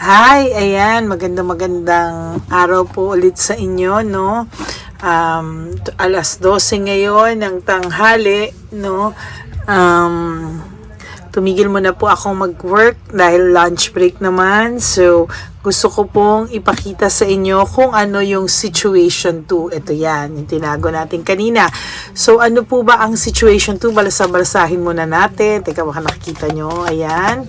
Hi, ayan, magandang magandang araw po ulit sa inyo, no? Um, alas 12 ngayon ng tanghali, no? Um, tumigil muna po akong mag-work dahil lunch break naman. So, gusto ko pong ipakita sa inyo kung ano yung situation 2. Ito yan, yung tinago natin kanina. So, ano po ba ang situation 2? Balasa-balasahin muna natin. Teka, baka nakikita nyo. Ayan.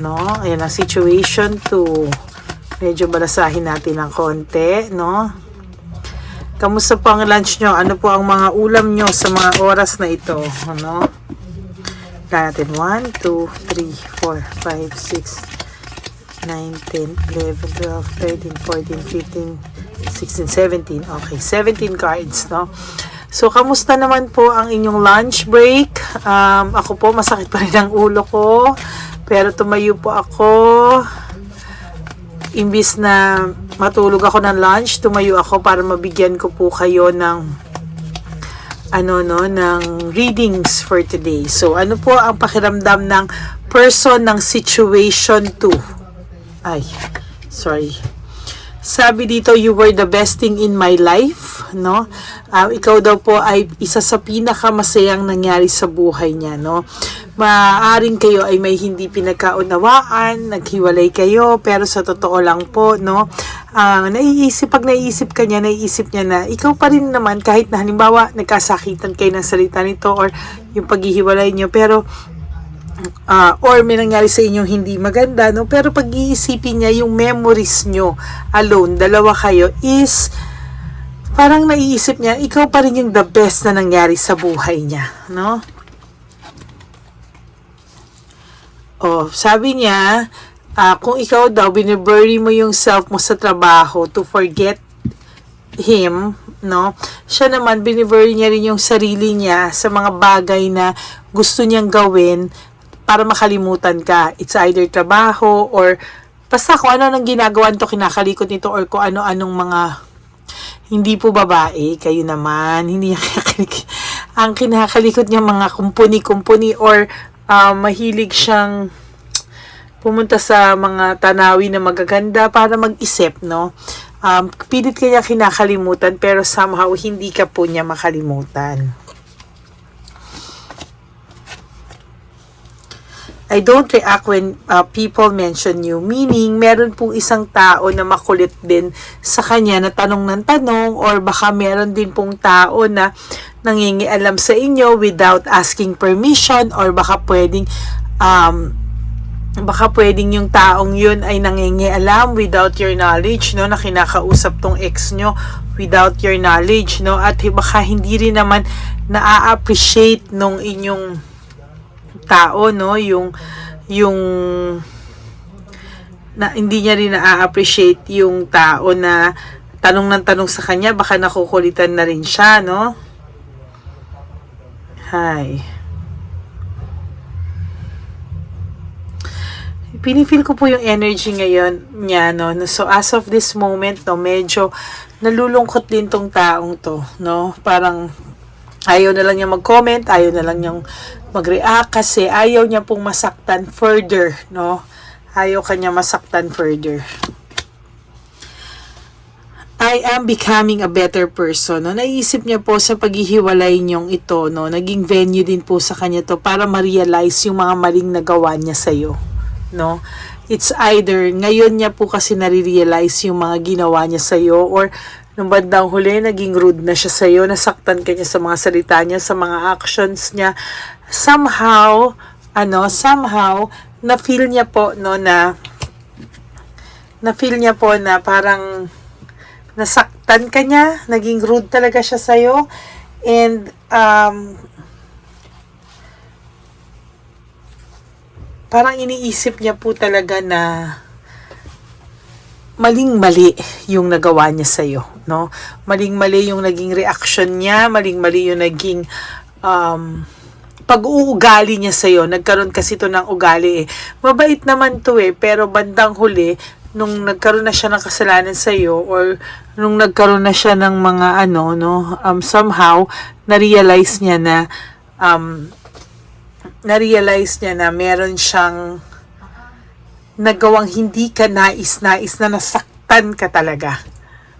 No? Ayan ang situation 2. Medyo balasahin natin ng konti, no? Kamusta po ang lunch nyo? Ano po ang mga ulam nyo sa mga oras na ito? Ano? Kaya natin 1, 2, 3, 4, 5, 6, 9, 10, 11, 12, 13, 14, 15, 16, 17. Okay, 17 cards, no? So, kamusta naman po ang inyong lunch break? Um, ako po, masakit pa rin ang ulo ko. Pero tumayo po ako. Imbis na matulog ako ng lunch, tumayo ako para mabigyan ko po kayo ng ano no ng readings for today. So ano po ang pakiramdam ng person ng situation 2? Ay, sorry. Sabi dito, you were the best thing in my life, no? Ah, ikaw daw po ay isa sa pinakamasayang nangyari sa buhay niya, no? Maaring kayo ay may hindi pinagkaunawaan, naghiwalay kayo, pero sa totoo lang po, no? Ah, naiisip, pag naiisip ka niya, naiisip niya na ikaw pa rin naman, kahit na halimbawa, nagkasakitan kayo ng salita nito or yung paghihiwalay niyo, pero ah, or may nangyari sa inyong hindi maganda, no? Pero pag iisipin niya yung memories nyo alone, dalawa kayo, is parang naiisip niya, ikaw pa rin yung the best na nangyari sa buhay niya, no? Oh, sabi niya, ah, kung ikaw daw, binibury mo yung self mo sa trabaho to forget him, no? Siya naman, binibury niya rin yung sarili niya sa mga bagay na gusto niyang gawin para makalimutan ka. It's either trabaho or basta kung ano nang ginagawa to kinakalikot nito or kung ano-anong mga hindi po babae, kayo naman, hindi niya. Ang kinakalikot niya mga kumpuni-kumpuni or ah, mahilig siyang pumunta sa mga tanawi na magaganda para mag-isip, no? Um, pilit kanya kinakalimutan pero somehow hindi ka po niya makalimutan. I don't react when uh, people mention you. Meaning, meron pong isang tao na makulit din sa kanya na tanong ng tanong or baka meron din pong tao na nangingialam sa inyo without asking permission or baka pwedeng um, baka pwedeng yung taong yun ay nangingialam without your knowledge, no, na kinakausap tong ex nyo without your knowledge, no, at baka hindi rin naman na-appreciate nung inyong tao, no, yung, yung, na hindi niya rin na-appreciate yung tao na tanong ng tanong sa kanya, baka nakukulitan na rin siya, no? Hi. pinifeel ko po yung energy ngayon niya, no? So, as of this moment, no, medyo nalulungkot din tong taong to, no? Parang ayaw na lang niya mag-comment, ayaw na lang niyang mag-react kasi ayaw niya pong masaktan further, no? Ayaw kanya masaktan further. I am becoming a better person. No? Naisip niya po sa paghihiwalay niyong ito, no? naging venue din po sa kanya to para ma-realize yung mga maling nagawa niya sa'yo no? It's either ngayon niya po kasi nare-realize yung mga ginawa niya sa iyo or nung bandang huli naging rude na siya sa iyo, nasaktan ka niya sa mga salita niya, sa mga actions niya. Somehow, ano, somehow na feel niya po no na na feel niya po na parang nasaktan ka niya, naging rude talaga siya sa iyo. And um parang iniisip niya po talaga na maling-mali yung nagawa niya sa iyo, no? Maling-mali yung naging reaction niya, maling-mali yung naging um, pag-uugali niya sa iyo. Nagkaroon kasi to ng ugali eh. Mabait naman to eh, pero bandang huli nung nagkaroon na siya ng kasalanan sa iyo or nung nagkaroon na siya ng mga ano no um somehow na-realize niya na um na-realize niya na meron siyang nagawang hindi ka nais-nais na nasaktan ka talaga.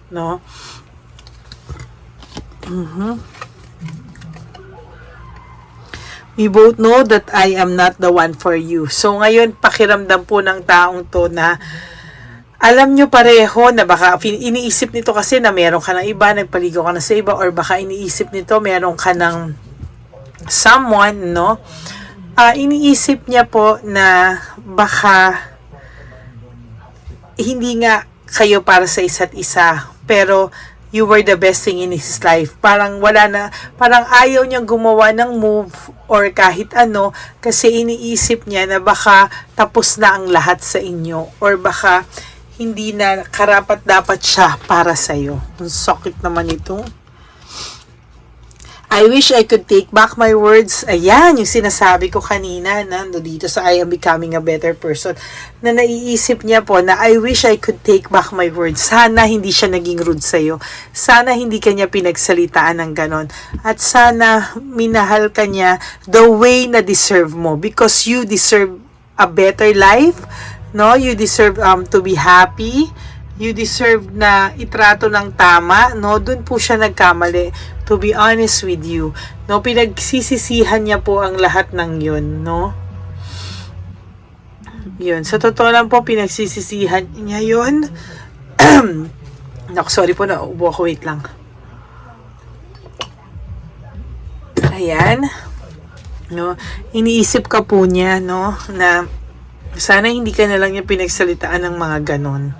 No? We both know that I am not the one for you. So ngayon, pakiramdam po ng taong to na alam nyo pareho na baka iniisip nito kasi na meron ka ng iba, nagpaligaw ka na sa iba, or baka iniisip nito meron ka ng someone, no? Ah, iniisip niya po na baka hindi nga kayo para sa isa't isa, pero you were the best thing in his life. Parang wala na, parang ayaw niyang gumawa ng move or kahit ano kasi iniisip niya na baka tapos na ang lahat sa inyo or baka hindi na karapat dapat siya para sa iyo. Ang sakit naman ito. I wish I could take back my words. Ayan, yung sinasabi ko kanina na no, dito sa I am becoming a better person na naiisip niya po na I wish I could take back my words. Sana hindi siya naging rude sa'yo. Sana hindi kanya pinagsalitaan ng ganon. At sana minahal ka niya the way na deserve mo because you deserve a better life. No, you deserve um, to be happy you deserve na itrato ng tama, no? Doon po siya nagkamali. To be honest with you, no? Pinagsisisihan niya po ang lahat ng yun, no? Yun. Sa totoo lang po, pinagsisisihan niya yun. Naku, sorry po na. Ubo ako. Wait lang. Ayan. No? Iniisip ka po niya, no? Na sana hindi ka na lang niya pinagsalitaan ng mga ganon.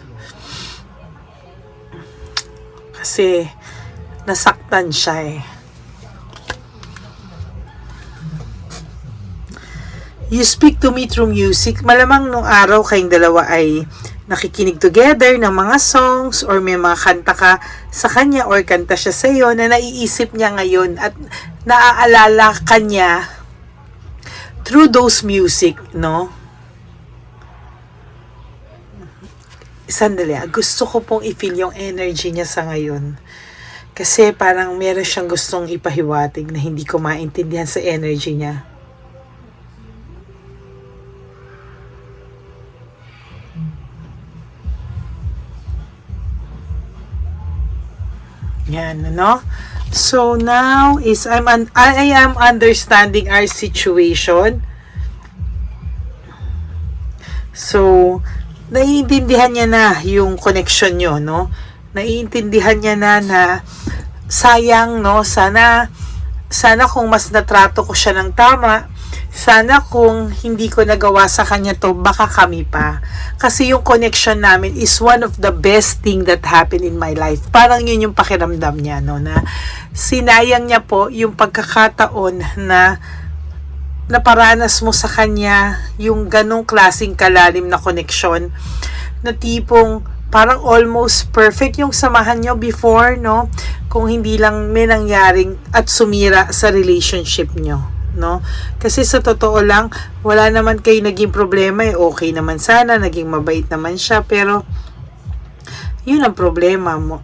Kasi, nasaktan siya eh. You speak to me through music. Malamang nung araw kayong dalawa ay nakikinig together ng mga songs or may mga kanta ka sa kanya or kanta siya sa iyo na naiisip niya ngayon at naaalala ka niya through those music, no? sandali, ah, gusto ko pong i-feel yung energy niya sa ngayon. Kasi parang meron siyang gustong ipahiwatig na hindi ko maintindihan sa energy niya. Yan, ano? So now is I'm un- I am understanding our situation. So, naiintindihan niya na yung connection nyo, no? Naiintindihan niya na na sayang, no? Sana, sana kung mas natrato ko siya ng tama, sana kung hindi ko nagawa sa kanya to, baka kami pa. Kasi yung connection namin is one of the best thing that happened in my life. Parang yun yung pakiramdam niya, no? Na sinayang niya po yung pagkakataon na naparanas mo sa kanya yung ganong klasing kalalim na koneksyon na tipong parang almost perfect yung samahan nyo before, no? Kung hindi lang may nangyaring at sumira sa relationship nyo, no? Kasi sa totoo lang, wala naman kayo naging problema, eh. okay naman sana, naging mabait naman siya, pero yun ang problema mo.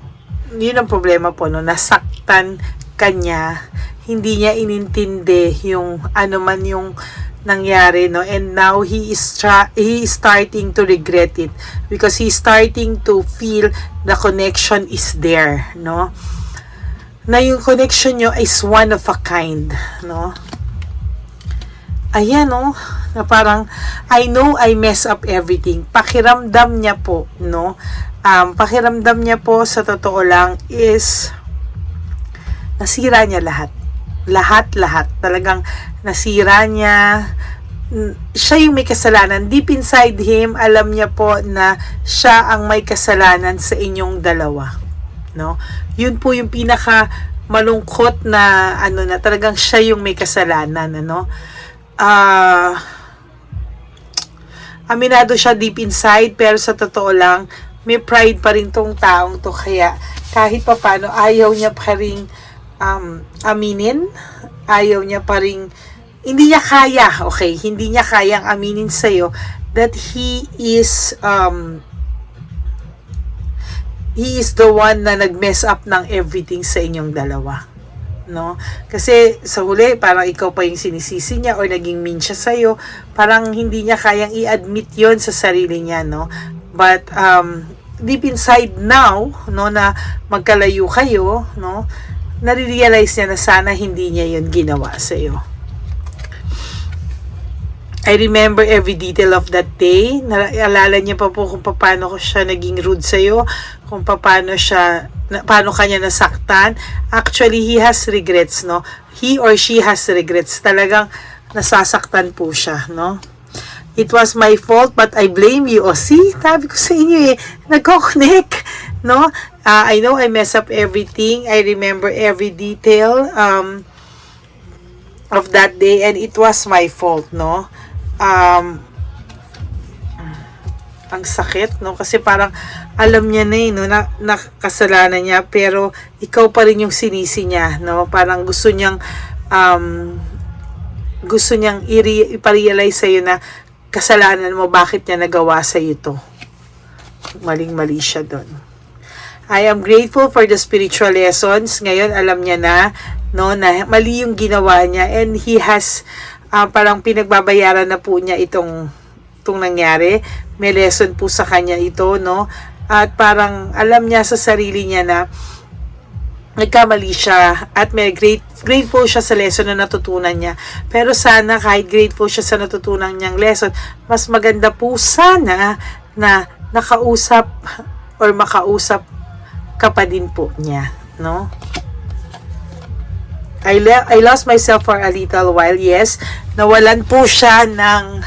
Yun ang problema po, no? Nasaktan kanya hindi niya inintindi yung ano man yung nangyari no? And now he is tra- he is starting to regret it because he's starting to feel the connection is there no? Na yung connection nyo is one of a kind no? Ayan no? Na parang I know I mess up everything. Pakiramdam niya po no? Um, pakiramdam niya po sa totoo lang is nasira niya lahat lahat-lahat. Talagang nasira niya. Siya yung may kasalanan. Deep inside him, alam niya po na siya ang may kasalanan sa inyong dalawa. No? Yun po yung pinaka malungkot na ano na talagang siya yung may kasalanan ano ah uh, aminado siya deep inside pero sa totoo lang may pride pa rin tong taong to kaya kahit pa paano ayaw niya pa rin um, aminin. Ayaw niya pa rin, hindi niya kaya, okay, hindi niya kayang aminin sa'yo that he is, um, he is the one na nag-mess up ng everything sa inyong dalawa. no? Kasi sa huli, parang ikaw pa yung sinisisi niya or naging mean siya sa'yo. Parang hindi niya kayang i-admit yon sa sarili niya, no? But, um, deep inside now, no, na magkalayo kayo, no, nare-realize niya na sana hindi niya yon ginawa sa'yo. I remember every detail of that day. Naalala niya pa po kung paano ko siya naging rude sa'yo, kung paano siya, na, paano kanya nasaktan. Actually, he has regrets, no? He or she has regrets. Talagang nasasaktan po siya, no? It was my fault, but I blame you. O, see? Sabi ko sa inyo eh, nagko-connect, no? Uh, I know I mess up everything. I remember every detail um, of that day, and it was my fault, no? um, ang sakit, no? Kasi parang alam niya na eh, no, na, na kasalanan niya, pero ikaw pa rin yung sinisi niya, no? Parang gusto niyang, um, gusto niyang i- iparealize sa'yo na kasalanan mo, bakit niya nagawa sa'yo to. Maling-mali siya doon. I am grateful for the spiritual lessons. Ngayon, alam niya na, no, na mali yung ginawa niya and he has uh, parang pinagbabayaran na po niya itong itong nangyari. May lesson po sa kanya ito, no? At parang alam niya sa sarili niya na nagkamali siya at may great, grateful siya sa lesson na natutunan niya. Pero sana kahit grateful siya sa natutunan niyang lesson, mas maganda po sana na nakausap or makausap ka pa din po niya, no? I, I lost myself for a little while, yes. Nawalan po siya ng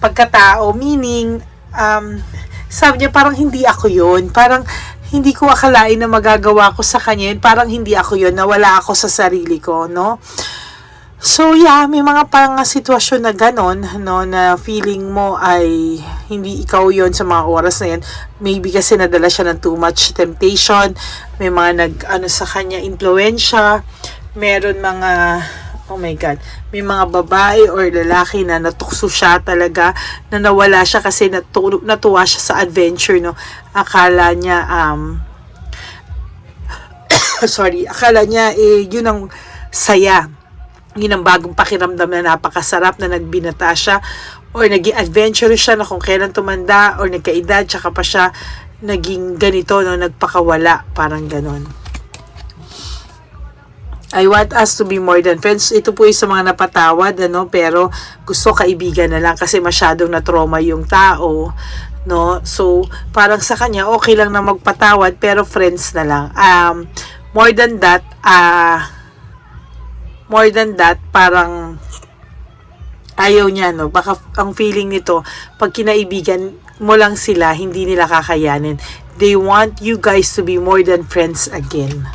pagkatao, meaning, um, sabi niya, parang hindi ako yun. Parang, hindi ko akalain na magagawa ko sa kanya yun. Parang hindi ako yun. Nawala ako sa sarili ko, no? So, yeah, may mga parang sitwasyon na ganon, no, na feeling mo ay hindi ikaw yon sa mga oras na yan. Maybe kasi nadala siya ng too much temptation, may mga nag, ano sa kanya, influensya, meron mga oh my God, may mga babae or lalaki na natukso siya talaga, na nawala siya kasi natu natuwa siya sa adventure, no. Akala niya, um, sorry, akala niya, eh, yun ang saya. Ang bagong pakiramdam na napakasarap na nagbinata siya or naging adventure siya na kung kailan tumanda or nagkaedad, tsaka pa siya naging ganito, no, nagpakawala, parang ganon. I want us to be more than friends. Ito po yung sa mga napatawad, ano, pero gusto kaibigan na lang kasi masyadong na-trauma yung tao, no? So, parang sa kanya, okay lang na magpatawad, pero friends na lang. Um, more than that, ah, uh, more than that, parang ayaw niya, no? Baka ang feeling nito, pag kinaibigan mo lang sila, hindi nila kakayanin. They want you guys to be more than friends again.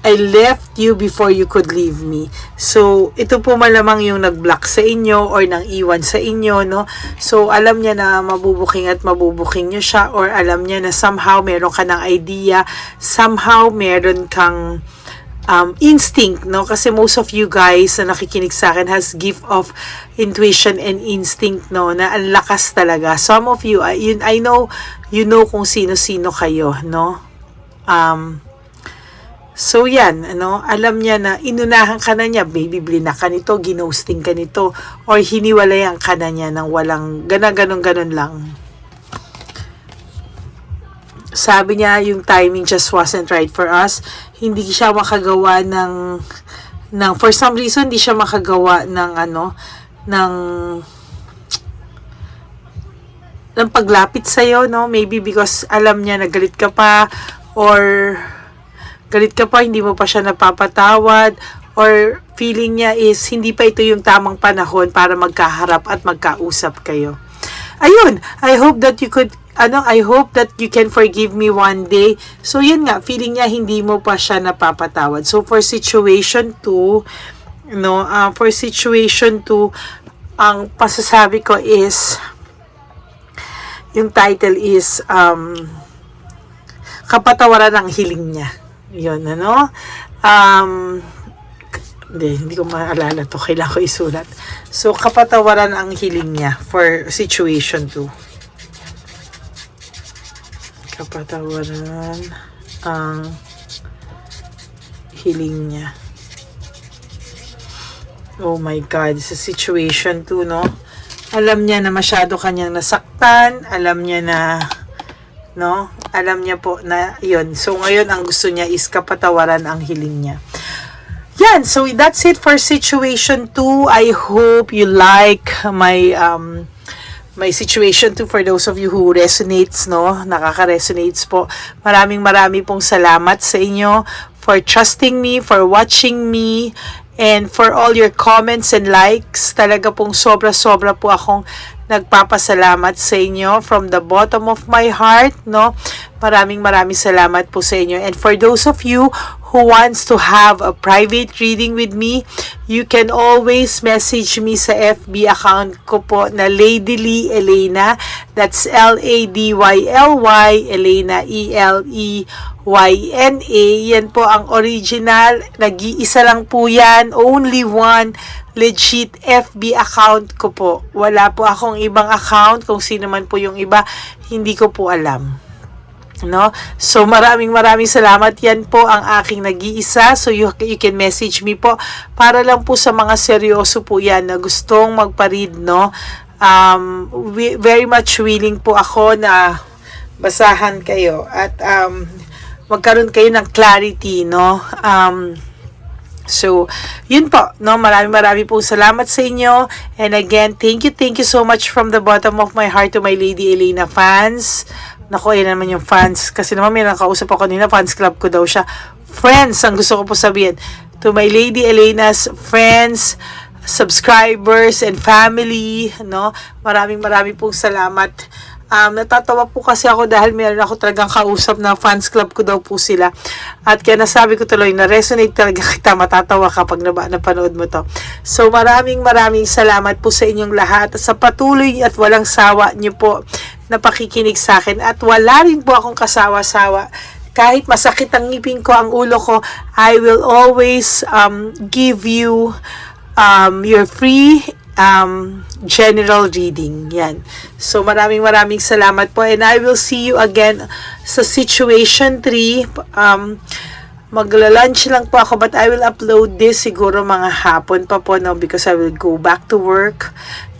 I left you before you could leave me. So, ito po malamang yung nag-block sa inyo or nang iwan sa inyo, no? So, alam niya na mabubuking at mabubuking niyo siya or alam niya na somehow meron ka ng idea, somehow meron kang um, instinct, no? Kasi most of you guys na nakikinig sa akin has gift of intuition and instinct, no? Na ang lakas talaga. Some of you, I, yun, I know, you know kung sino-sino kayo, no? Um, So yan, ano, alam niya na inunahan ka na niya, baby blina ka nito, ginosting ka nito, or hiniwalayan ka na niya ng walang ganon ganon ganon lang. Sabi niya, yung timing just wasn't right for us. Hindi siya makagawa ng, ng for some reason, hindi siya makagawa ng ano, ng ng paglapit sa'yo, no? Maybe because alam niya nagalit ka pa, or galit ka pa, hindi mo pa siya napapatawad, or feeling niya is hindi pa ito yung tamang panahon para magkaharap at magkausap kayo. Ayun, I hope that you could, ano, I hope that you can forgive me one day. So, yun nga, feeling niya hindi mo pa siya napapatawad. So, for situation 2, no, uh, for situation 2, ang pasasabi ko is, yung title is, um, kapatawaran ng hiling niya. Yun, ano? Um, hindi, hindi ko maalala to. Kailangan ko isulat. So, kapatawaran ang hiling niya for situation 2. Kapatawaran ang hiling niya. Oh my God, sa situation 2, no? Alam niya na masyado kanyang nasaktan. Alam niya na, no? Alam niya po na yun. So, ngayon, ang gusto niya is kapatawaran ang hiling niya. Yan, so that's it for situation 2. I hope you like my um my situation 2 for those of you who resonates, no? Nakaka-resonates po. Maraming marami pong salamat sa inyo for trusting me, for watching me, and for all your comments and likes. Talaga pong sobra-sobra po akong nagpapasalamat sa inyo from the bottom of my heart, no? Maraming maraming salamat po sa inyo. And for those of you who wants to have a private reading with me, you can always message me sa FB account ko po na Lady Lee Elena. That's L-A-D-Y-L-Y, Elena, E-L-E-Y-N-A. Yan po ang original. Nag-iisa lang po yan. Only one legit FB account ko po. Wala po akong ibang account. Kung sino man po yung iba, hindi ko po alam no? So maraming maraming salamat. Yan po ang aking nag-iisa. So you, you can message me po. Para lang po sa mga seryoso po yan na gustong magpa-read no? Um, we, very much willing po ako na basahan kayo. At um, magkaroon kayo ng clarity no? Um, So, yun po, no, maraming maraming po salamat sa inyo. And again, thank you, thank you so much from the bottom of my heart to my Lady Elena fans. Nako, yan naman yung fans. Kasi naman may nakausap ako kanina, fans club ko daw siya. Friends, ang gusto ko po sabihin. To my Lady Elena's friends, subscribers, and family, no? Maraming maraming pong salamat. Um, natatawa po kasi ako dahil meron ako talagang kausap na fans club ko daw po sila. At kaya nasabi ko tuloy na resonate talaga kita, matatawa kapag naba, napanood mo to. So maraming maraming salamat po sa inyong lahat sa patuloy at walang sawa niyo po na pakikinig sa akin. At wala rin po akong kasawa-sawa kahit masakit ang ngipin ko, ang ulo ko, I will always um, give you um, your free um, general reading. Yan. So, maraming maraming salamat po. And I will see you again sa situation 3. Um, magla-lunch lang po ako but I will upload this siguro mga hapon pa po no because I will go back to work.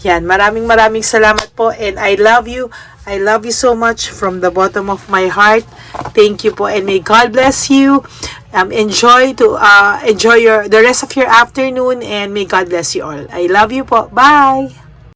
Yan, maraming maraming salamat po and I love you. I love you so much from the bottom of my heart. Thank you po and may God bless you. Um, enjoy to uh, enjoy your the rest of your afternoon and may God bless you all. I love you po. Bye.